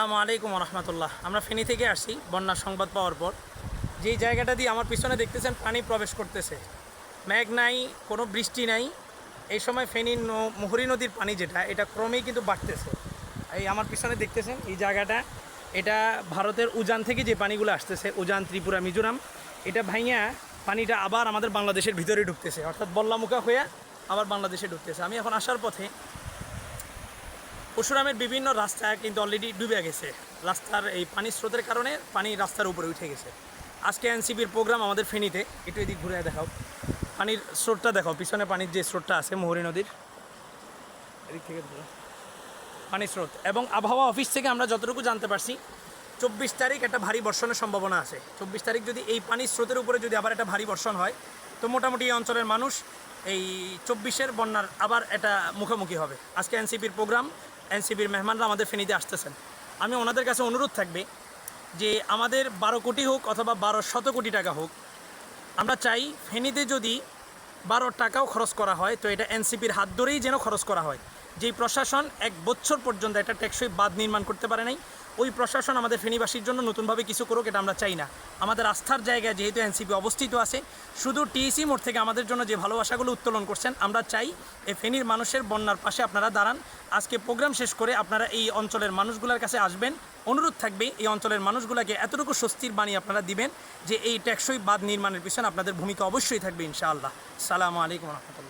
আসসালামু আলাইকুম রহমতুল্লাহ আমরা ফেনী থেকে আসি বন্যার সংবাদ পাওয়ার পর। যেই জায়গাটা দিয়ে আমার পিছনে দেখতেছেন, পানি প্রবেশ করতেছে। মেঘ নাই, কোনো বৃষ্টি নাই। এই সময় ফেনী মুহুরী নদীর পানি যেটা, এটা ক্রমেই কিন্তু বাড়তেছে। এই আমার পিছনে দেখতেছেন, এই জায়গাটা, এটা ভারতের উজান থেকে যে পানিগুলো আসতেছে, উজান, ত্রিপুরা, মিজোরাম, এটা ভাইয়া পানিটা আবার আমাদের বাংলাদেশের ভিতরে ঢুকতেছে। অর্থাৎ বল্লামুখা হয়ে আবার বাংলাদেশে ঢুকতেছে। আমি এখন আসার পথে পরশুরামের বিভিন্ন রাস্তা কিন্তু অলরেডি ডুবে গেছে। রাস্তার এই পানির স্রোতের কারণে পানি রাস্তার উপরে উঠে গেছে। আজকে এনসিপির প্রোগ্রাম আমাদের ফেনীতে, একটু এদিক ঘুরে দেখাও। পানির স্রোতটা দেখাও, পিছনে পানির যে স্রোতটা আছে, মোহরী নদীর। এদিক থেকে পানির স্রোত এবং আবহাওয়া অফিস থেকে আমরা যতটুকু জানতে পারছি, চব্বিশ তারিখ একটা ভারী বর্ষণের সম্ভাবনা আছে। চব্বিশ তারিখ যদি এই পানির স্রোতের উপরে যদি আবার একটা ভারী বর্ষণ হয়, তো মোটামুটি এই অঞ্চলের মানুষ এই চব্বিশের বন্যার আবার এটা মুখোমুখি হবে। আজকে এনসিপির প্রোগ্রাম, এনসিপির মেহমানরা আমাদের ফেনীতে আসতেছেন। আমি ওনাদের কাছে অনুরোধ থাকবে যে আমাদের বারো কোটি হোক অথবা বারো শত কোটি টাকা হোক, আমরা চাই ফেনীতে যদি বারো টাকাও খরচ করা হয়, তো এটা এনসিপির হাত ধরেই যেন খরচ করা হয়। যেই প্রশাসন এক বছর পর্যন্ত একটা টেকসই বাঁধ নির্মাণ করতে পারে নাই, ওই প্রশাসন আমাদের ফেনীবাসীর জন্য নতুনভাবে কিছু করুক এটা আমরা চাই না। আমাদের আস্থার জায়গায় যেহেতু এনসিপি অবস্থিত আছে, শুধু টিএসি মোড় থেকে আমাদের জন্য যে ভালোবাসাগুলো উত্তোলন করছেন, আমরা চাই এই ফেনীর মানুষের বন্যার পাশে আপনারা দাঁড়ান। আজকে প্রোগ্রাম শেষ করে আপনারা এই অঞ্চলের মানুষগুলোর কাছে আসবেন। অনুরোধ থাকবে এই অঞ্চলের মানুষগুলোকে এতটুকু স্বস্তির বাণী আপনারা দিবেন যে এই টেকসই বাঁধ নির্মাণের পিছনে আপনাদের ভূমিকা অবশ্যই থাকবে ইনশাআল্লাহ। সালামু আলাইকুম রহমতুল্লাহ।